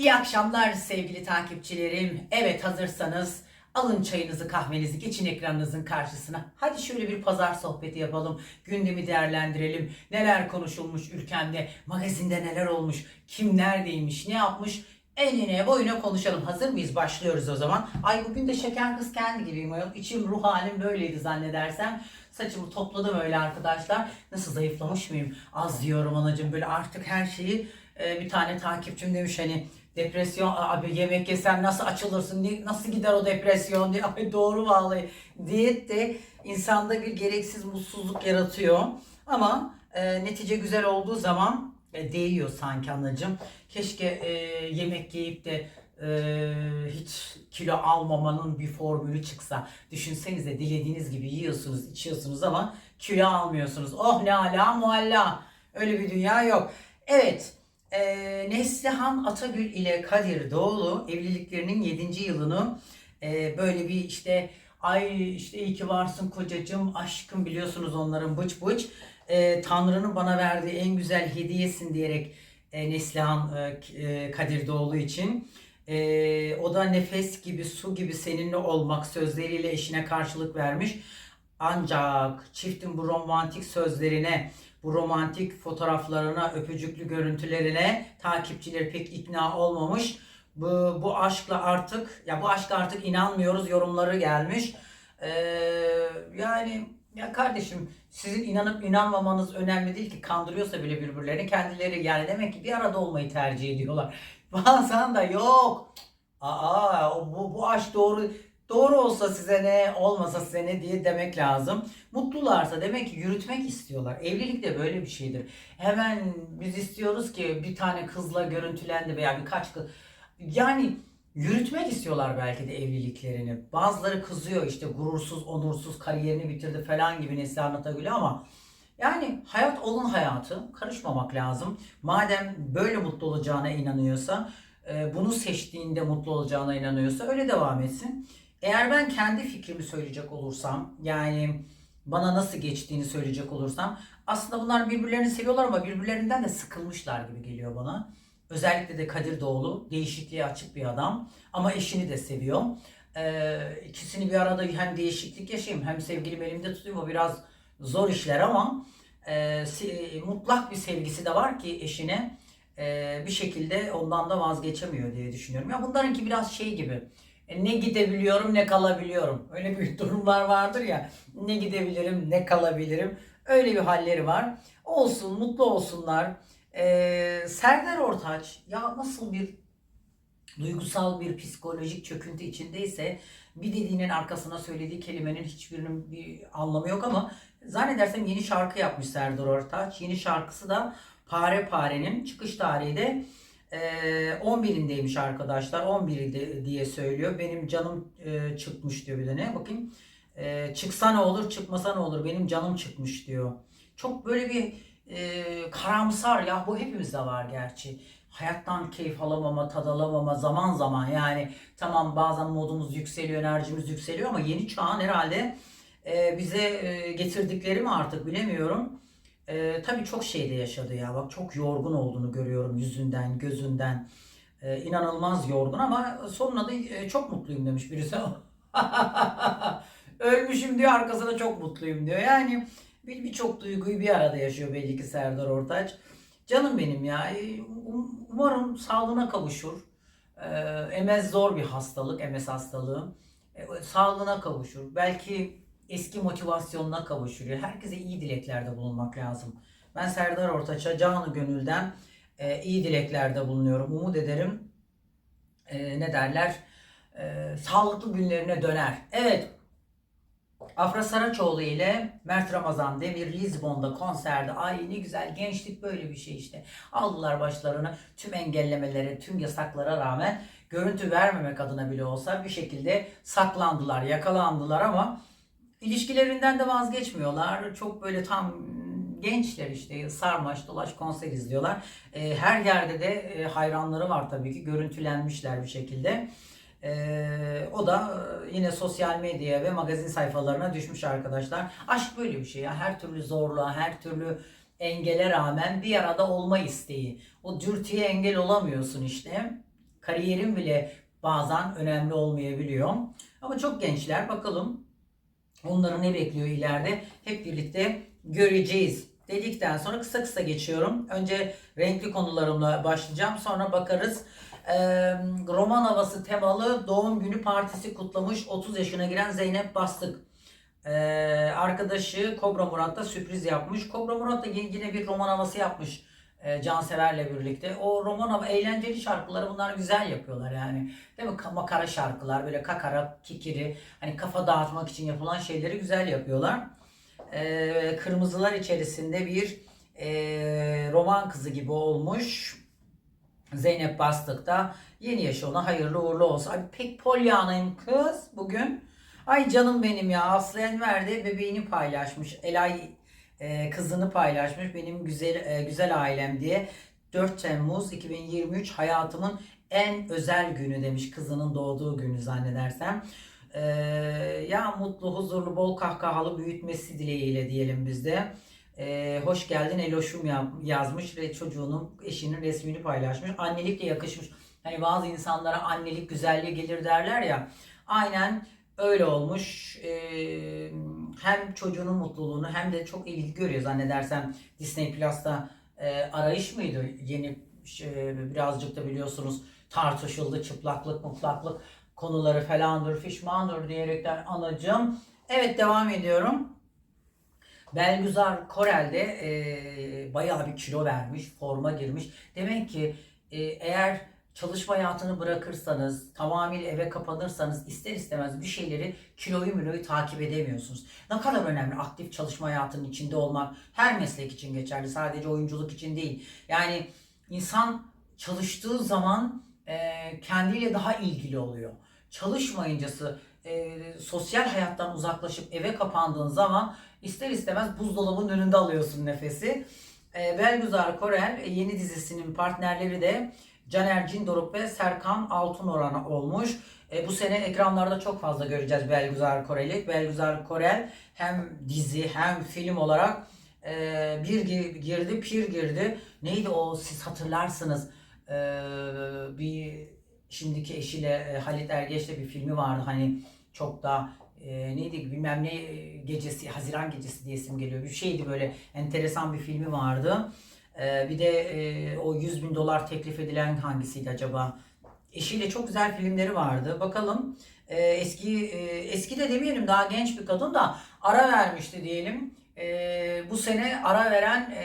İyi akşamlar sevgili takipçilerim. Evet hazırsanız alın çayınızı kahvenizi geçin ekranınızın karşısına. Hadi şöyle bir pazar sohbeti yapalım. Gündemi değerlendirelim. Neler konuşulmuş ülkemde, magazinde neler olmuş, kim neredeymiş, ne yapmış enine boyuna konuşalım. Hazır mıyız? Başlıyoruz o zaman. Ay bugün de şeker kız kendi gibiyim ayol. İçim ruh halim böyleydi zannedersem. Saçımı topladım öyle arkadaşlar. Nasıl zayıflamış mıyım? Az diyorum anacığım. Böyle artık her şeyi e, bir tane takipçim demiş hani depresyon abi yemek yesen nasıl açılırsın? Ne- nasıl gider o depresyon? diye abi doğru vallahi. diyet de insanda bir gereksiz mutsuzluk yaratıyor. Ama e, netice güzel olduğu zaman e, değiyor sanki anacığım. Keşke e, yemek yiyip de e, hiç kilo almamanın bir formülü çıksa. Düşünsenize dilediğiniz gibi yiyorsunuz içiyorsunuz ama kilo almıyorsunuz. Oh ne ala mualla. Öyle bir dünya yok. Evet e, Neslihan Atagül ile Kadir Doğulu evliliklerinin 7. yılını e, böyle bir işte ay işte iyi ki varsın kocacığım aşkım biliyorsunuz onların bıç bıç e, Tanrı'nın bana verdiği en güzel hediyesin diyerek e, Neslihan e, Kadir Doğulu için e, o da nefes gibi su gibi seninle olmak sözleriyle eşine karşılık vermiş. Ancak çiftin bu romantik sözlerine, bu romantik fotoğraflarına, öpücüklü görüntülerine takipçiler pek ikna olmamış. Bu, bu aşkla artık, ya bu aşkla artık inanmıyoruz yorumları gelmiş. Ee, yani ya kardeşim sizin inanıp inanmamanız önemli değil ki kandırıyorsa bile birbirlerini kendileri yani demek ki bir arada olmayı tercih ediyorlar. Bazen de yok. Aa bu, bu aşk doğru doğru olsa size ne olmasa size ne diye demek lazım. Mutlularsa demek ki yürütmek istiyorlar. Evlilik de böyle bir şeydir. Hemen biz istiyoruz ki bir tane kızla görüntülendi veya birkaç kız yani yürütmek istiyorlar belki de evliliklerini. Bazıları kızıyor işte gurursuz, onursuz kariyerini bitirdi falan gibi Neslihan Atagül'e ama yani hayat onun hayatı. Karışmamak lazım. Madem böyle mutlu olacağına inanıyorsa, e, bunu seçtiğinde mutlu olacağına inanıyorsa öyle devam etsin. Eğer ben kendi fikrimi söyleyecek olursam, yani bana nasıl geçtiğini söyleyecek olursam, aslında bunlar birbirlerini seviyorlar ama birbirlerinden de sıkılmışlar gibi geliyor bana. Özellikle de Kadir Doğulu değişikliğe açık bir adam ama eşini de seviyor. Ee, ikisini bir arada hem değişiklik yaşayayım hem sevgilimi elimde tutayım o biraz zor işler ama e, mutlak bir sevgisi de var ki eşine e, bir şekilde ondan da vazgeçemiyor diye düşünüyorum. Ya bunlarınki biraz şey gibi ne gidebiliyorum ne kalabiliyorum. Öyle bir durumlar vardır ya ne gidebilirim ne kalabilirim. Öyle bir halleri var. Olsun mutlu olsunlar. Ee, Serdar Ortaç ya nasıl bir duygusal bir psikolojik çöküntü içindeyse bir dediğinin arkasına söylediği kelimenin hiçbirinin bir anlamı yok ama zannedersem yeni şarkı yapmış Serdar Ortaç. Yeni şarkısı da Pare Pare'nin çıkış tarihi de e, 11'indeymiş arkadaşlar. 11'i diye söylüyor. Benim canım çıkmış diyor bir de ne bakayım. Çıksa ne olur çıkmasa ne olur benim canım çıkmış diyor. Çok böyle bir karamsar ya bu hepimizde var gerçi. Hayattan keyif alamama, tad alamama zaman zaman yani tamam bazen modumuz yükseliyor, enerjimiz yükseliyor ama yeni çağın herhalde bize e, getirdikleri mi artık bilemiyorum. E, tabii çok şeyde yaşadı ya bak çok yorgun olduğunu görüyorum yüzünden, gözünden. E, inanılmaz yorgun ama sonuna da e, çok mutluyum demiş birisi. Ölmüşüm diyor arkasına çok mutluyum diyor. Yani bir birçok duyguyu bir arada yaşıyor belli ki Serdar Ortaç. Canım benim ya. e, um- Umarım sağlığına kavuşur. Ee, MS zor bir hastalık, MS hastalığı. Ee, sağlığına kavuşur. Belki eski motivasyonuna kavuşur. Herkese iyi dileklerde bulunmak lazım. Ben Serdar Ortaç'a canı gönülden e, iyi dileklerde bulunuyorum. Umut ederim e, ne derler e, sağlıklı günlerine döner. Evet Afra Saraçoğlu ile Mert Ramazan Demir Lizbon'da konserde. Ay ne güzel gençlik böyle bir şey işte. Aldılar başlarını tüm engellemelere, tüm yasaklara rağmen görüntü vermemek adına bile olsa bir şekilde saklandılar, yakalandılar ama ilişkilerinden de vazgeçmiyorlar. Çok böyle tam gençler işte sarmaş dolaş konser izliyorlar. Ee, her yerde de e, hayranları var tabii ki görüntülenmişler bir şekilde. Ee, o da e, yine sosyal medyaya ve magazin sayfalarına düşmüş arkadaşlar. Aşk böyle bir şey ya. Her türlü zorluğa, her türlü engele rağmen bir arada olma isteği. O dürtüye engel olamıyorsun işte. kariyerin bile bazen önemli olmayabiliyor. Ama çok gençler bakalım onları ne bekliyor ileride hep birlikte göreceğiz. Dedikten sonra kısa kısa geçiyorum. Önce renkli konularımla başlayacağım. Sonra bakarız. Ee, roman havası temalı doğum günü partisi kutlamış 30 yaşına giren Zeynep Bastık. Ee, arkadaşı Kobra Murat da sürpriz yapmış. Kobra Murat da yine bir roman havası yapmış. E, Cansever'le birlikte. O roman hava eğlenceli şarkıları bunlar güzel yapıyorlar yani. Değil mi? Ka- Makara şarkılar böyle kakara, kikiri hani kafa dağıtmak için yapılan şeyleri güzel yapıyorlar. E, kırmızılar içerisinde bir e, roman kızı gibi olmuş. Zeynep Bastık da yeni yaşı ona hayırlı uğurlu olsun. Ay pek polyanayım kız bugün. Ay canım benim ya Aslı Enver de bebeğini paylaşmış. Elay e, kızını paylaşmış. Benim güzel e, güzel ailem diye. 4 Temmuz 2023 hayatımın en özel günü demiş. Kızının doğduğu günü zannedersem. E, ya mutlu, huzurlu, bol kahkahalı büyütmesi dileğiyle diyelim biz de. E, hoş geldin Eloşum ya- yazmış ve çocuğunun eşinin resmini paylaşmış. Annelikle yakışmış. Hani bazı insanlara annelik güzelliği gelir derler ya. Aynen öyle olmuş. Ee, hem çocuğunun mutluluğunu hem de çok ilgi görüyor zannedersem Disney Plus'ta e, arayış mıydı? Yeni şey, birazcık da biliyorsunuz tartışıldı çıplaklık mutlaklık konuları falandır fişmandır diyerekten anacığım. Evet devam ediyorum. Belgüzar Korel de e, bayağı bir kilo vermiş, forma girmiş. Demek ki e, eğer çalışma hayatını bırakırsanız, tamamıyla eve kapanırsanız ister istemez bir şeyleri kiloyu miloyu takip edemiyorsunuz. Ne kadar önemli aktif çalışma hayatının içinde olmak her meslek için geçerli. Sadece oyunculuk için değil. Yani insan çalıştığı zaman e, kendiyle daha ilgili oluyor. Çalışmayıncası e, sosyal hayattan uzaklaşıp eve kapandığın zaman ister istemez buzdolabının önünde alıyorsun nefesi. E, Belgüzar Korel e, yeni dizisinin partnerleri de Caner Cindoruk ve Serkan Altınoran olmuş. E, bu sene ekranlarda çok fazla göreceğiz Belgüzar Korel'i. Belgüzar Korel hem dizi hem film olarak e, bir gi- girdi, pir girdi. Neydi o siz hatırlarsınız. E, bir şimdiki eşiyle e, Halit Ergenç'le bir filmi vardı hani çok da e, neydi bilmem ne gecesi Haziran gecesi diye isim geliyor bir şeydi böyle enteresan bir filmi vardı. E, bir de e, o 100 bin dolar teklif edilen hangisiydi acaba? Eşiyle çok güzel filmleri vardı. Bakalım e, eski e, eski de demeyelim daha genç bir kadın da ara vermişti diyelim. E, bu sene ara veren e,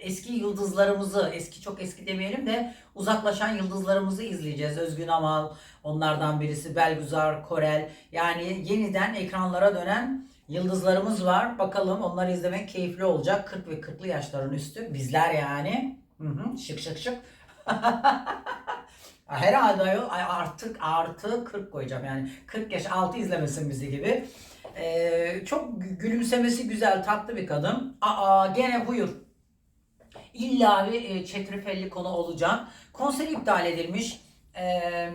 eski yıldızlarımızı, eski çok eski demeyelim de uzaklaşan yıldızlarımızı izleyeceğiz. Özgün Amal onlardan birisi, Belgüzar Korel. Yani yeniden ekranlara dönen yıldızlarımız var. Bakalım onları izlemek keyifli olacak. 40 ve 40'lı yaşların üstü. Bizler yani. Hı hı, şık şık şık. Herhalde artık artı 40 koyacağım yani 40 yaş altı izlemesin bizi gibi. Ee, çok gü- gülümsemesi güzel tatlı bir kadın. Aa gene buyur. İlla bir e, çetrefilli konu olacak. Konser iptal edilmiş. Ee,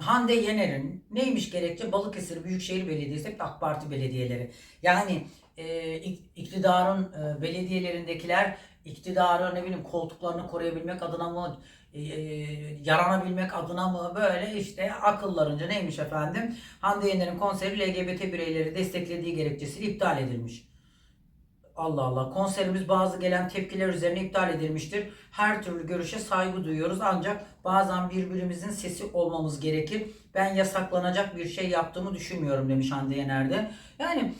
Hande Yener'in neymiş gerekçe Balıkesir Büyükşehir Belediyesi hep AK Parti belediyeleri. Yani e, ik- iktidarın e, belediyelerindekiler iktidarı ne bileyim koltuklarını koruyabilmek adına mı e, e, yaranabilmek adına mı böyle işte akıllarınca neymiş efendim Hande Yener'in konseri LGBT bireyleri desteklediği gerekçesiyle iptal edilmiş. Allah Allah konserimiz bazı gelen tepkiler üzerine iptal edilmiştir. Her türlü görüşe saygı duyuyoruz ancak bazen birbirimizin sesi olmamız gerekir. Ben yasaklanacak bir şey yaptığımı düşünmüyorum demiş Hande Yener de. Yani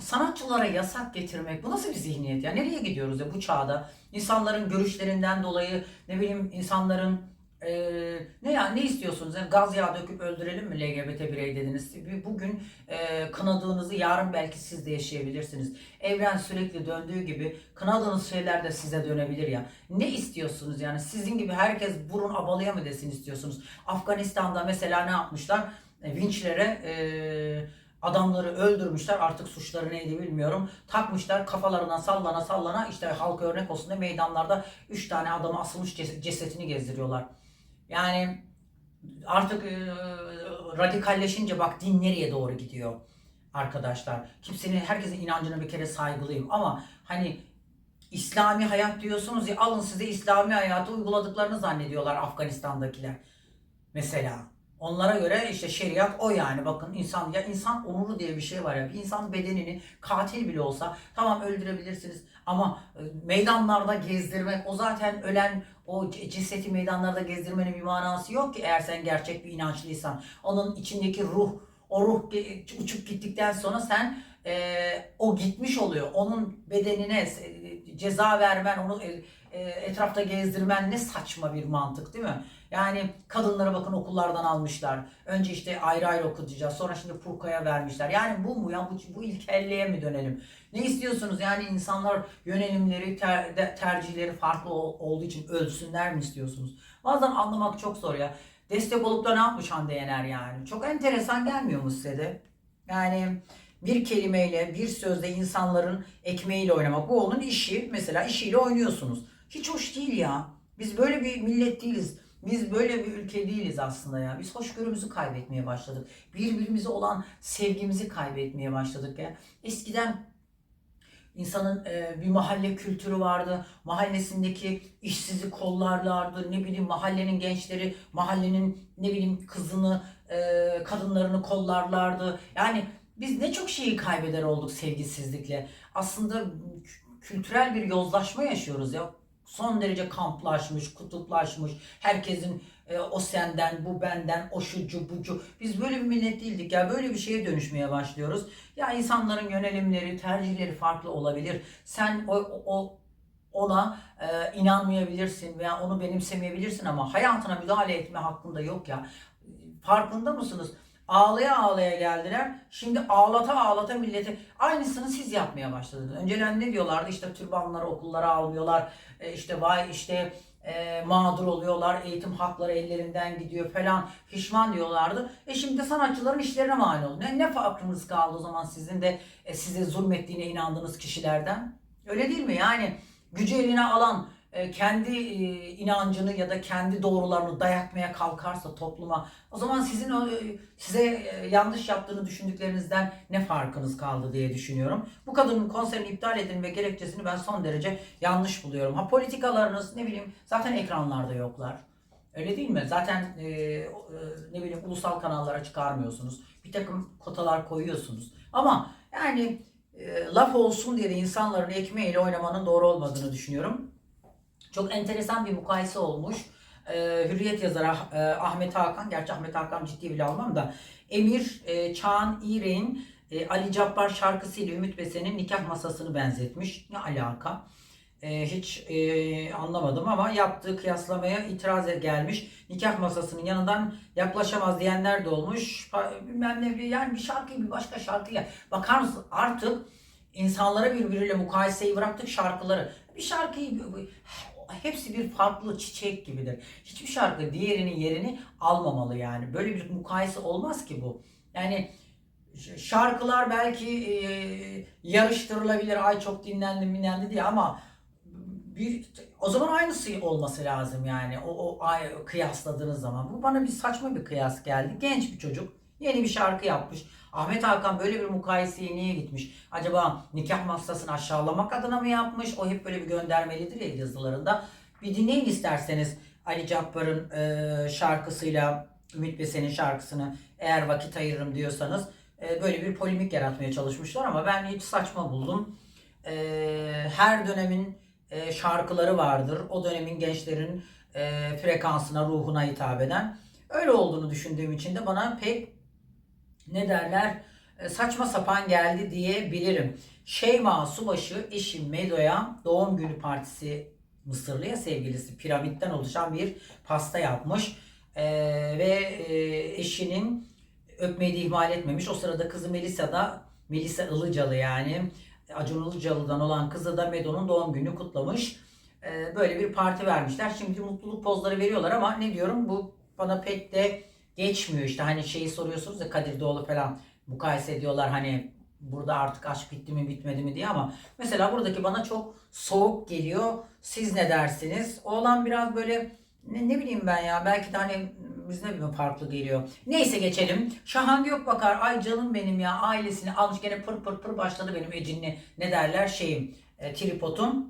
sanatçılara yasak getirmek bu nasıl bir zihniyet ya? Nereye gidiyoruz ya bu çağda? İnsanların görüşlerinden dolayı ne bileyim insanların eee, ne ya ne istiyorsunuz? Yani gaz yağı döküp öldürelim mi LGBT birey dediniz. Bugün eee, kınadığınızı yarın belki siz de yaşayabilirsiniz. Evren sürekli döndüğü gibi kınadığınız şeyler de size dönebilir ya. Ne istiyorsunuz yani? Sizin gibi herkes burun abalıya mı desin istiyorsunuz? Afganistan'da mesela ne yapmışlar? E, vinçlere eee adamları öldürmüşler artık suçları neydi bilmiyorum. Takmışlar kafalarına sallana sallana işte halka örnek olsun diye meydanlarda 3 tane adamı asılmış ces- cesetini gezdiriyorlar. Yani artık e, radikalleşince bak din nereye doğru gidiyor arkadaşlar. Kimsenin herkesin inancına bir kere saygılıyım ama hani İslami hayat diyorsunuz ya alın size İslami hayatı uyguladıklarını zannediyorlar Afganistan'dakiler. mesela. Onlara göre işte şeriat o yani. Bakın insan ya insan onuru diye bir şey var ya. Bir insan bedenini katil bile olsa tamam öldürebilirsiniz ama e, meydanlarda gezdirmek o zaten ölen o cesedi meydanlarda gezdirmenin bir manası yok ki eğer sen gerçek bir inançlıysan. Onun içindeki ruh o ruh uçup gittikten sonra sen e, o gitmiş oluyor. Onun bedenine e, ceza vermen, onu e, etrafta gezdirmen ne saçma bir mantık değil mi? Yani kadınlara bakın okullardan almışlar. Önce işte ayrı ayrı okutacağız. Sonra şimdi Furka'ya vermişler. Yani bu mu ya? Bu, bu ilkelliğe mi dönelim? Ne istiyorsunuz? Yani insanlar yönelimleri, ter- de- tercihleri farklı ol- olduğu için ölsünler mi istiyorsunuz? Bazen anlamak çok zor ya. Destek olup da ne yapmış Hande Yener yani? Çok enteresan gelmiyor mu size de? Yani bir kelimeyle, bir sözle insanların ekmeğiyle oynamak. Bu onun işi. Mesela işiyle oynuyorsunuz. Hiç hoş değil ya. Biz böyle bir millet değiliz. Biz böyle bir ülke değiliz aslında ya. Biz hoşgörümüzü kaybetmeye başladık. Birbirimize olan sevgimizi kaybetmeye başladık ya. Eskiden insanın e, bir mahalle kültürü vardı. Mahallesindeki işsizi kollarlardı. Ne bileyim mahallenin gençleri mahallenin ne bileyim kızını, e, kadınlarını kollarlardı. Yani biz ne çok şeyi kaybeder olduk sevgisizlikle. Aslında kü- kültürel bir yozlaşma yaşıyoruz ya. Son derece kamplaşmış, kutuplaşmış. Herkesin e, o senden, bu benden, o şucu, bucu. Biz böyle bir millet değildik ya. Böyle bir şeye dönüşmeye başlıyoruz. Ya insanların yönelimleri, tercihleri farklı olabilir. Sen o, o ona e, inanmayabilirsin veya onu benimsemeyebilirsin ama hayatına müdahale etme hakkında yok ya. Farkında mısınız? Ağlaya ağlaya geldiler. Şimdi ağlata ağlata milleti aynısını siz yapmaya başladınız. Önceden ne diyorlardı? İşte türbanları okullara almıyorlar. E, işte vay işte e, mağdur oluyorlar. Eğitim hakları ellerinden gidiyor falan. Pişman diyorlardı. E şimdi de sanatçıların işlerine mani oldu. Ne, ne farkınız kaldı o zaman sizin de e, size zulmettiğine inandığınız kişilerden? Öyle değil mi? Yani gücü eline alan kendi e, inancını ya da kendi doğrularını dayatmaya kalkarsa topluma o zaman sizin e, size e, yanlış yaptığını düşündüklerinizden ne farkınız kaldı diye düşünüyorum. Bu kadının konserini iptal edin ve gerekçesini ben son derece yanlış buluyorum. Ha politikalarınız ne bileyim zaten ekranlarda yoklar. Öyle değil mi? Zaten e, e, ne bileyim ulusal kanallara çıkarmıyorsunuz. Bir takım kotalar koyuyorsunuz. Ama yani e, laf olsun diye de insanların ekmeğiyle oynamanın doğru olmadığını düşünüyorum. Çok enteresan bir mukayese olmuş. Ee, Hürriyet yazarı e, Ahmet Hakan, gerçi Ahmet Hakan ciddi bile almam da Emir e, Çağan İğrek'in e, Ali Cabbar şarkısıyla Ümit Besen'in nikah masasını benzetmiş. Ne alaka? E, hiç e, anlamadım ama yaptığı kıyaslamaya itiraz gelmiş. Nikah masasının yanından yaklaşamaz diyenler de olmuş. Bilmem ne yani bir şarkıyı bir başka şarkıyla. Bakar mısın artık insanlara birbiriyle mukayeseyi bıraktık şarkıları. Bir şarkıyı hepsi bir farklı çiçek gibidir. Hiçbir şarkı diğerinin yerini almamalı yani. Böyle bir mukayese olmaz ki bu. Yani şarkılar belki e, yarıştırılabilir. Ay çok dinlendi dinlendi diye ama bir o zaman aynısı olması lazım yani. O, o ay, kıyasladığınız zaman. Bu bana bir saçma bir kıyas geldi. Genç bir çocuk yeni bir şarkı yapmış. Ahmet Hakan böyle bir mukayeseye niye gitmiş? Acaba nikah masasını aşağılamak adına mı yapmış? O hep böyle bir göndermelidir ya yazılarında. Bir dinleyin isterseniz Ali Cabbar'ın e, şarkısıyla Ümit Besen'in şarkısını eğer vakit ayırırım diyorsanız e, böyle bir polemik yaratmaya çalışmışlar ama ben hiç saçma buldum. E, her dönemin e, şarkıları vardır. O dönemin gençlerin e, frekansına, ruhuna hitap eden. Öyle olduğunu düşündüğüm için de bana pek ne derler e, saçma sapan geldi diyebilirim. Şeyma Subaşı eşi Medo'ya doğum günü partisi Mısırlıya sevgilisi piramitten oluşan bir pasta yapmış. E, ve e, eşinin öpmeyi de ihmal etmemiş. O sırada kızı Melisa da Melisa Ilıcalı yani Acun Ilıcalı'dan olan kızı da Medo'nun doğum günü kutlamış. E, böyle bir parti vermişler. Şimdi mutluluk pozları veriyorlar ama ne diyorum bu bana pek de geçmiyor işte hani şeyi soruyorsunuz ya Kadir Doğulu falan mukayese ediyorlar hani burada artık aşk bitti mi bitmedi mi diye ama mesela buradaki bana çok soğuk geliyor. Siz ne dersiniz? Oğlan biraz böyle ne, ne bileyim ben ya belki de hani bizde mi farklı geliyor. Neyse geçelim. Şahan Gökbakar ay canım benim ya ailesini almış gene pır pır pır başladı benim ecinli ne derler şeyim e, tripodum.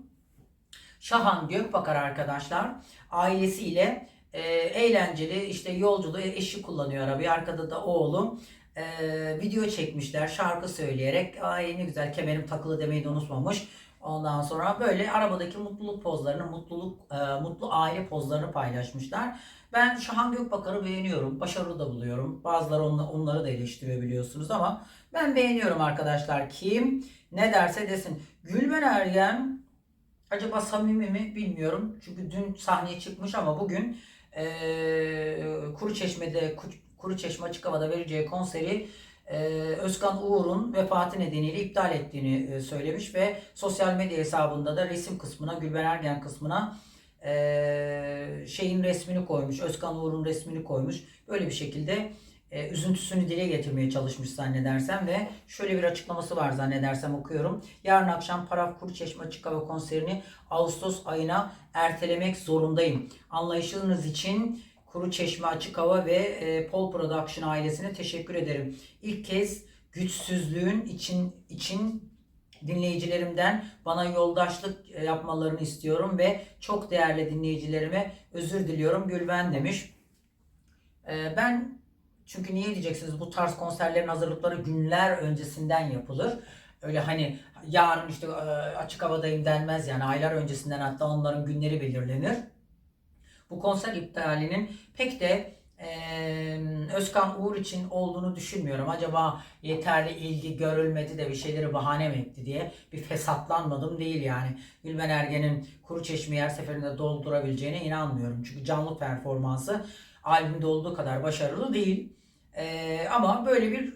Şahan Gökbakar arkadaşlar ailesiyle e, eğlenceli işte yolculuğu eşi kullanıyor arabayı arkada da oğlum e, video çekmişler şarkı söyleyerek ay ne güzel kemerim takılı demeyi de unutmamış. Ondan sonra böyle arabadaki mutluluk pozlarını, mutluluk e, mutlu aile pozlarını paylaşmışlar. Ben Şahan Gökbakar'ı beğeniyorum. Başarılı da buluyorum. Bazıları onla- onları da eleştiriyor biliyorsunuz ama ben beğeniyorum arkadaşlar. Kim ne derse desin. Gülben Ergen acaba samimi mi bilmiyorum. Çünkü dün sahneye çıkmış ama bugün eee Kuruçeşme'de Kuruçeşme Açık Hava'da vereceği konseri eee, Özkan Uğur'un vefatı nedeniyle iptal ettiğini e, söylemiş ve sosyal medya hesabında da resim kısmına, Gülben Ergen kısmına eee, şeyin resmini koymuş, Özkan Uğur'un resmini koymuş. Böyle bir şekilde e, üzüntüsünü dile getirmeye çalışmış zannedersem ve şöyle bir açıklaması var zannedersem okuyorum. Yarın akşam Paraf Kuruçeşme Açık Hava konserini Ağustos ayına ertelemek zorundayım. Anlayışınız için Kuru Çeşme Açık Hava ve e, Pol Production ailesine teşekkür ederim. İlk kez güçsüzlüğün için için dinleyicilerimden bana yoldaşlık yapmalarını istiyorum ve çok değerli dinleyicilerime özür diliyorum Gülben demiş. E, ben çünkü niye diyeceksiniz bu tarz konserlerin hazırlıkları günler öncesinden yapılır. Öyle hani yarın işte e, açık havadayım denmez yani aylar öncesinden hatta onların günleri belirlenir. Bu konser iptalinin pek de e, Özkan Uğur için olduğunu düşünmüyorum. Acaba yeterli ilgi görülmedi de bir şeyleri bahane mi etti diye bir fesatlanmadım değil yani. Gülben Ergen'in Kuru Çeşme'yi her seferinde doldurabileceğine inanmıyorum. Çünkü canlı performansı albümde olduğu kadar başarılı değil. E, ama böyle bir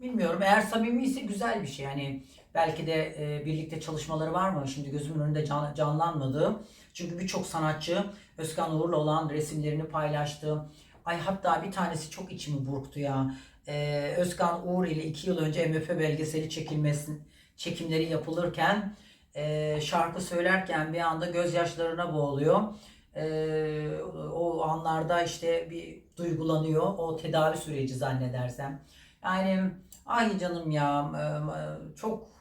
bilmiyorum eğer samimi ise güzel bir şey. Yani belki de e, birlikte çalışmaları var mı? Şimdi gözümün önünde can, canlanmadı. Çünkü birçok sanatçı Özkan Uğur'la olan resimlerini paylaştı. Ay hatta bir tanesi çok içimi burktu ya. Ee, Özkan Uğur ile iki yıl önce MF belgeseli çekilmesi, çekimleri yapılırken e, şarkı söylerken bir anda gözyaşlarına boğuluyor. Ee, o anlarda işte bir duygulanıyor. O tedavi süreci zannedersem. Yani ay canım ya çok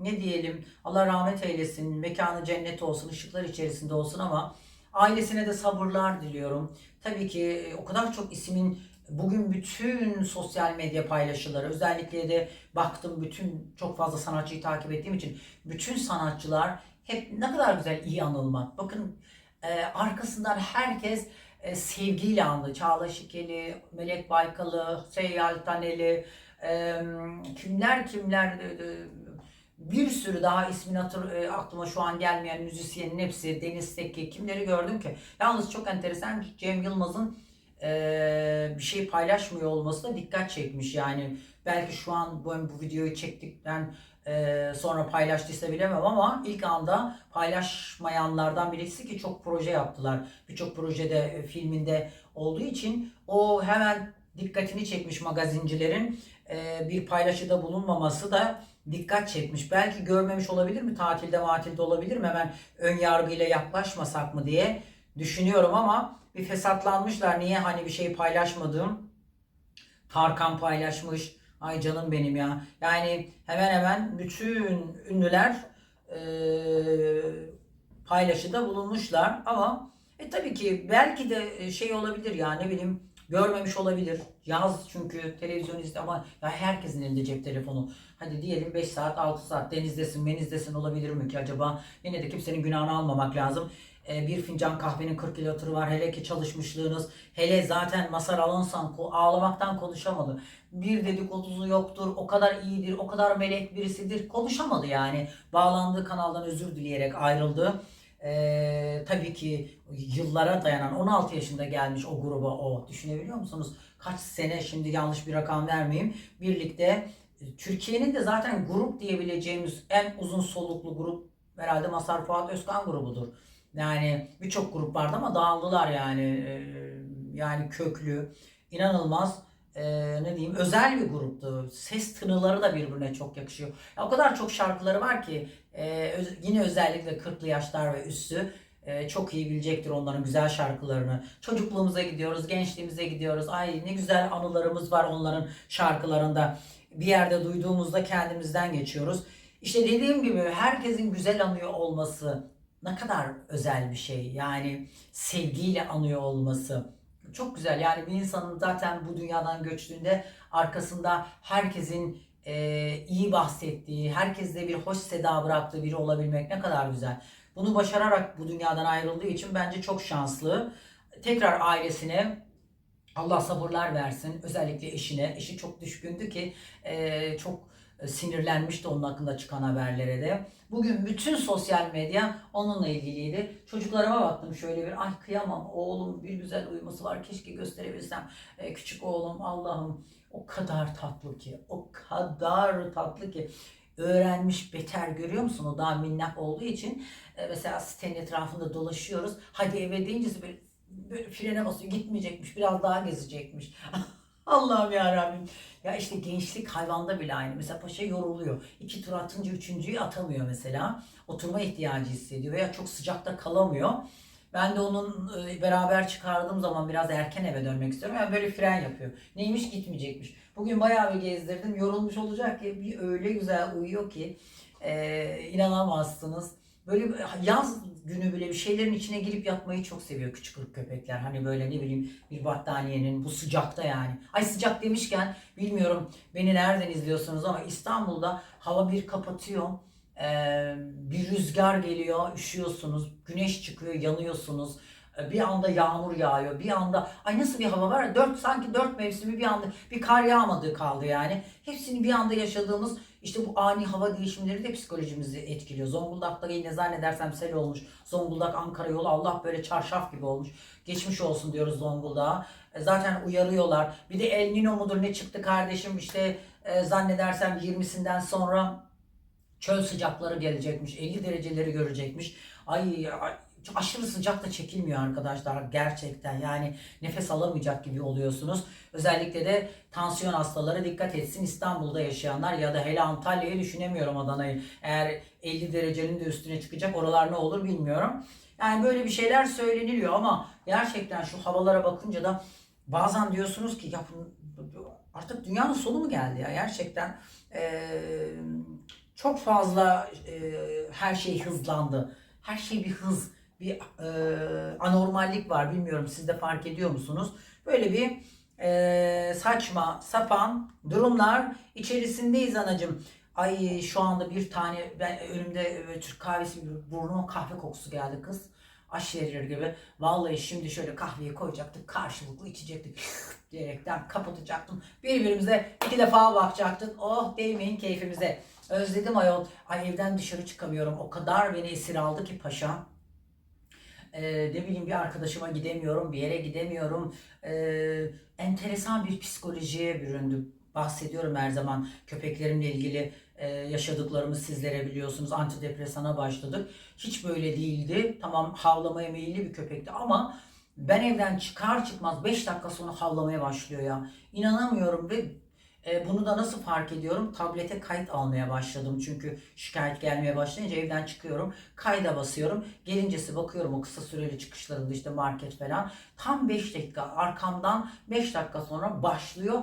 ne diyelim Allah rahmet eylesin, mekanı cennet olsun, ışıklar içerisinde olsun ama ailesine de sabırlar diliyorum. Tabii ki e, o kadar çok ismin bugün bütün sosyal medya paylaşıları özellikle de baktım bütün çok fazla sanatçıyı takip ettiğim için bütün sanatçılar hep ne kadar güzel iyi anılmak. Bakın e, arkasından herkes e, sevgiyle andı. Çağla Şikeli, Melek Baykal'ı, Seyyal Taneli, e, kimler kimler e, e, bir sürü daha ismini hatır, e, aklıma şu an gelmeyen müzisyenin hepsi Deniz Teki kimleri gördüm ki. Yalnız çok enteresan Cem Yılmaz'ın e, bir şey paylaşmıyor olması da dikkat çekmiş yani. Belki şu an bu, bu videoyu çektikten e, sonra paylaştıysa bilemem ama ilk anda paylaşmayanlardan birisi ki çok proje yaptılar. Birçok projede e, filminde olduğu için o hemen dikkatini çekmiş magazincilerin e, bir paylaşıda bulunmaması da dikkat çekmiş. Belki görmemiş olabilir mi? Tatilde matilde olabilir mi? Hemen ön yargıyla yaklaşmasak mı diye düşünüyorum ama bir fesatlanmışlar. Niye hani bir şey paylaşmadım? Tarkan paylaşmış. Ay canım benim ya. Yani hemen hemen bütün ünlüler e, paylaşıda bulunmuşlar ama e tabii ki belki de şey olabilir ya ne bileyim görmemiş olabilir. Yaz çünkü televizyon izle ama ya herkesin elinde cep telefonu. Hadi diyelim 5 saat 6 saat denizdesin menizdesin olabilir mi ki acaba? Yine de kimsenin günahını almamak lazım. Ee, bir fincan kahvenin 40 lira var. Hele ki çalışmışlığınız. Hele zaten Masar Alonsan ağlamaktan konuşamadı. Bir dedikodusu yoktur. O kadar iyidir. O kadar melek birisidir. Konuşamadı yani. Bağlandığı kanaldan özür dileyerek ayrıldı. Ee, tabii ki yıllara dayanan 16 yaşında gelmiş o gruba o. Düşünebiliyor musunuz? Kaç sene şimdi yanlış bir rakam vermeyeyim. Birlikte Türkiye'nin de zaten grup diyebileceğimiz en uzun soluklu grup herhalde Masar Fuat Özkan grubudur. Yani birçok grup vardı ama dağıldılar yani. Yani köklü, inanılmaz ne diyeyim özel bir gruptu. Ses tınıları da birbirine çok yakışıyor. Ya, o kadar çok şarkıları var ki yine özellikle 40'lı yaşlar ve üstü çok iyi bilecektir onların güzel şarkılarını. Çocukluğumuza gidiyoruz, gençliğimize gidiyoruz. Ay ne güzel anılarımız var onların şarkılarında. Bir yerde duyduğumuzda kendimizden geçiyoruz. İşte dediğim gibi herkesin güzel anıyor olması ne kadar özel bir şey. Yani sevgiyle anıyor olması. Çok güzel. Yani bir insanın zaten bu dünyadan göçtüğünde arkasında herkesin e, iyi bahsettiği, herkeste bir hoş seda bıraktığı biri olabilmek ne kadar güzel. Bunu başararak bu dünyadan ayrıldığı için bence çok şanslı. Tekrar ailesine Allah sabırlar versin. Özellikle eşine. Eşi çok düşkündü ki e, çok sinirlenmişti onun hakkında çıkan haberlere de. Bugün bütün sosyal medya onunla ilgiliydi. Çocuklarıma baktım şöyle bir ay kıyamam oğlum bir güzel uyuması var keşke gösterebilsem. E, küçük oğlum Allah'ım o kadar tatlı ki o kadar tatlı ki öğrenmiş beter görüyor musun? O daha minnak olduğu için e, mesela sitenin etrafında dolaşıyoruz. Hadi eve deyince böyle, böyle frene basıyor gitmeyecekmiş biraz daha gezecekmiş. Allah'ım ya Rabbim. Ya işte gençlik hayvanda bile aynı. Mesela paşa yoruluyor. İki tur atınca üçüncüyü atamıyor mesela. Oturma ihtiyacı hissediyor veya çok sıcakta kalamıyor. Ben de onun e, beraber çıkardığım zaman biraz erken eve dönmek istiyorum. Yani böyle fren yapıyor. Neymiş gitmeyecekmiş. Bugün bayağı bir gezdirdim. Yorulmuş olacak ki bir öyle güzel uyuyor ki e, inanamazsınız. Böyle yaz günü bile bir şeylerin içine girip yatmayı çok seviyor küçük ırk köpekler. Hani böyle ne bileyim bir battaniyenin bu sıcakta yani. Ay sıcak demişken bilmiyorum beni nereden izliyorsunuz ama İstanbul'da hava bir kapatıyor. Ee, bir rüzgar geliyor, üşüyorsunuz, güneş çıkıyor, yanıyorsunuz. Bir anda yağmur yağıyor, bir anda ay nasıl bir hava var? Dört sanki dört mevsimi bir anda bir kar yağmadığı kaldı yani. Hepsini bir anda yaşadığımız işte bu ani hava değişimleri de psikolojimizi etkiliyor. Zonguldak'ta yine zannedersem sel olmuş. Zonguldak Ankara yolu Allah böyle çarşaf gibi olmuş. Geçmiş olsun diyoruz Zonguldak'a. E, Zaten uyarıyorlar. Bir de El Nino mudur ne çıktı kardeşim işte e, zannedersem 20'sinden sonra çöl sıcakları gelecekmiş. 50 dereceleri görecekmiş. Ay, ay aşırı sıcak da çekilmiyor arkadaşlar gerçekten yani nefes alamayacak gibi oluyorsunuz. Özellikle de tansiyon hastaları dikkat etsin İstanbul'da yaşayanlar ya da hele Antalya'yı düşünemiyorum Adana'yı. Eğer 50 derecenin de üstüne çıkacak oralar ne olur bilmiyorum. Yani böyle bir şeyler söyleniliyor ama gerçekten şu havalara bakınca da bazen diyorsunuz ki ya artık dünyanın sonu mu geldi ya gerçekten eee, çok fazla eee, her şey hızlandı. Her şey bir hız, bir eee, anormallik var. Bilmiyorum siz de fark ediyor musunuz? Böyle bir eee, saçma sapan durumlar içerisindeyiz anacığım. Ay şu anda bir tane ben önümde e, Türk kahvesi burnuma kahve kokusu geldi kız. Aş verir gibi. Vallahi şimdi şöyle kahveyi koyacaktık. Karşılıklı içecektik. diyerekten kapatacaktım. Birbirimize iki defa bakacaktık. Oh değmeyin keyfimize. Özledim ayol. Ay evden dışarı çıkamıyorum. O kadar beni esir aldı ki paşa. Ee, ne bileyim bir arkadaşıma gidemiyorum, bir yere gidemiyorum. Ee, enteresan bir psikolojiye büründüm. Bahsediyorum her zaman köpeklerimle ilgili e, yaşadıklarımı sizlere biliyorsunuz. Antidepresana başladık. Hiç böyle değildi. Tamam havlamaya meyilli bir köpekti ama ben evden çıkar çıkmaz 5 dakika sonra havlamaya başlıyor ya. İnanamıyorum ve e, bunu da nasıl fark ediyorum? Tablete kayıt almaya başladım. Çünkü şikayet gelmeye başlayınca evden çıkıyorum. Kayda basıyorum. Gelincesi bakıyorum o kısa süreli çıkışlarında işte market falan. Tam 5 dakika arkamdan 5 dakika sonra başlıyor.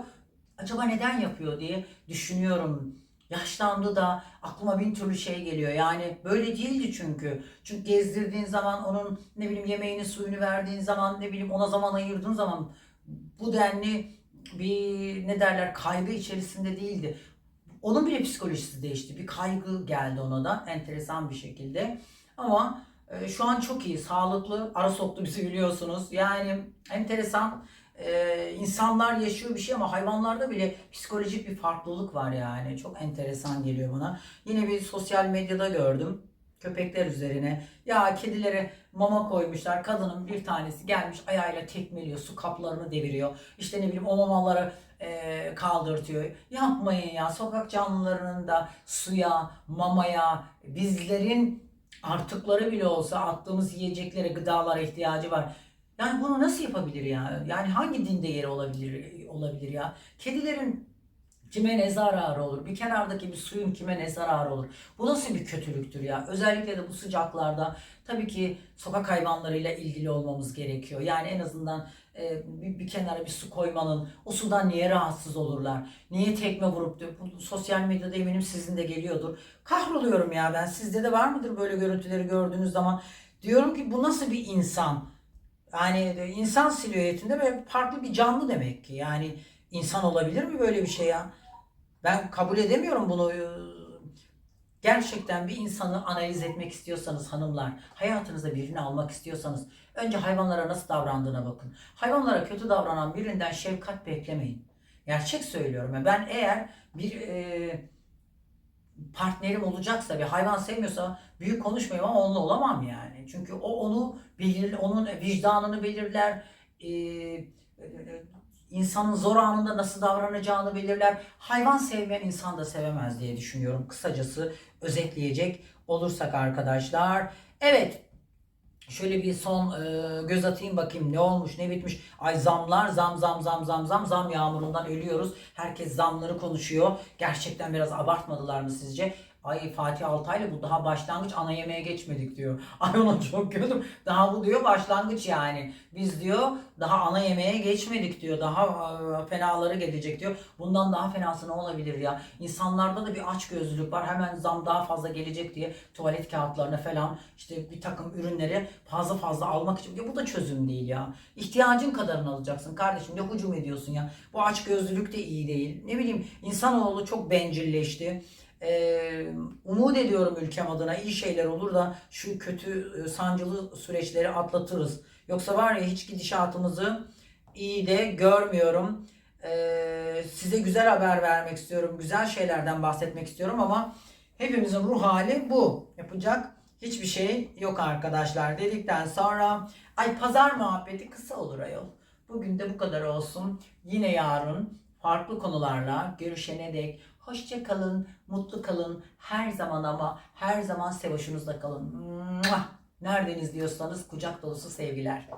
Acaba neden yapıyor diye düşünüyorum. Yaşlandı da aklıma bin türlü şey geliyor. Yani böyle değildi çünkü. Çünkü gezdirdiğin zaman onun ne bileyim yemeğini suyunu verdiğin zaman ne bileyim ona zaman ayırdığın zaman bu denli bir ne derler kaygı içerisinde değildi. Onun bile psikolojisi değişti. Bir kaygı geldi ona da enteresan bir şekilde. Ama e, şu an çok iyi, sağlıklı. Ara soktu bizi biliyorsunuz. Yani enteresan e, insanlar yaşıyor bir şey ama hayvanlarda bile psikolojik bir farklılık var yani. Çok enteresan geliyor bana. Yine bir sosyal medyada gördüm. Köpekler üzerine. Ya kedilere mama koymuşlar. Kadının bir tanesi gelmiş ayağıyla tekmeliyor. Su kaplarını deviriyor. İşte ne bileyim o mamaları e, kaldırtıyor. Yapmayın ya. Sokak canlılarının da suya, mamaya, bizlerin artıkları bile olsa attığımız yiyeceklere, gıdalara ihtiyacı var. Yani bunu nasıl yapabilir ya? Yani hangi dinde yeri olabilir olabilir ya? Kedilerin Kime ne zararı olur? Bir kenardaki bir suyun kime ne zararı olur? Bu nasıl bir kötülüktür ya? Özellikle de bu sıcaklarda tabii ki sokak hayvanlarıyla ilgili olmamız gerekiyor. Yani en azından e, bir, bir kenara bir su koymanın, o sudan niye rahatsız olurlar? Niye tekme vurup, bu sosyal medyada eminim sizin de geliyordur. Kahroluyorum ya ben. Sizde de var mıdır böyle görüntüleri gördüğünüz zaman? Diyorum ki bu nasıl bir insan? Yani de insan silüetinde böyle farklı bir canlı demek ki. Yani insan olabilir mi böyle bir şey ya? Ben kabul edemiyorum bunu. Gerçekten bir insanı analiz etmek istiyorsanız hanımlar, hayatınıza birini almak istiyorsanız önce hayvanlara nasıl davrandığına bakın. Hayvanlara kötü davranan birinden şefkat beklemeyin. Gerçek söylüyorum. Ben eğer bir e, partnerim olacaksa ve hayvan sevmiyorsa büyük konuşmayayım ama onunla olamam yani. Çünkü o onu belir, onun vicdanını belirler. E, insanın zor anında nasıl davranacağını belirler. Hayvan sevmeyen insan da sevemez diye düşünüyorum. Kısacası özetleyecek olursak arkadaşlar. Evet Şöyle bir son e, göz atayım bakayım ne olmuş ne bitmiş. Ay zamlar zam zam zam zam zam zam yağmurundan ölüyoruz. Herkes zamları konuşuyor. Gerçekten biraz abartmadılar mı sizce? Ay Fatih Altaylı bu daha başlangıç ana yemeğe geçmedik diyor. Ay ona çok güldüm. Daha bu diyor başlangıç yani. Biz diyor daha ana yemeğe geçmedik diyor. Daha e, fenaları gelecek diyor. Bundan daha fenası ne olabilir ya? İnsanlarda da bir açgözlülük var. Hemen zam daha fazla gelecek diye tuvalet kağıtlarına falan işte bir takım ürünleri fazla fazla almak için. Ya bu da çözüm değil ya. İhtiyacın kadarını alacaksın kardeşim. Ne hücum ediyorsun ya? Bu açgözlülük de iyi değil. Ne bileyim insanoğlu çok bencilleşti. Ee, umut ediyorum ülkem adına iyi şeyler olur da şu kötü e, sancılı süreçleri atlatırız. Yoksa var ya hiç gidişatımızı iyi de görmüyorum. Ee, size güzel haber vermek istiyorum. Güzel şeylerden bahsetmek istiyorum ama hepimizin ruh hali bu. Yapacak hiçbir şey yok arkadaşlar dedikten sonra ay pazar muhabbeti kısa olur ayol. Bugün de bu kadar olsun. Yine yarın farklı konularla görüşene dek hoşça kalın, mutlu kalın. Her zaman ama her zaman sevoşunuzda kalın. Nereden izliyorsanız kucak dolusu sevgiler.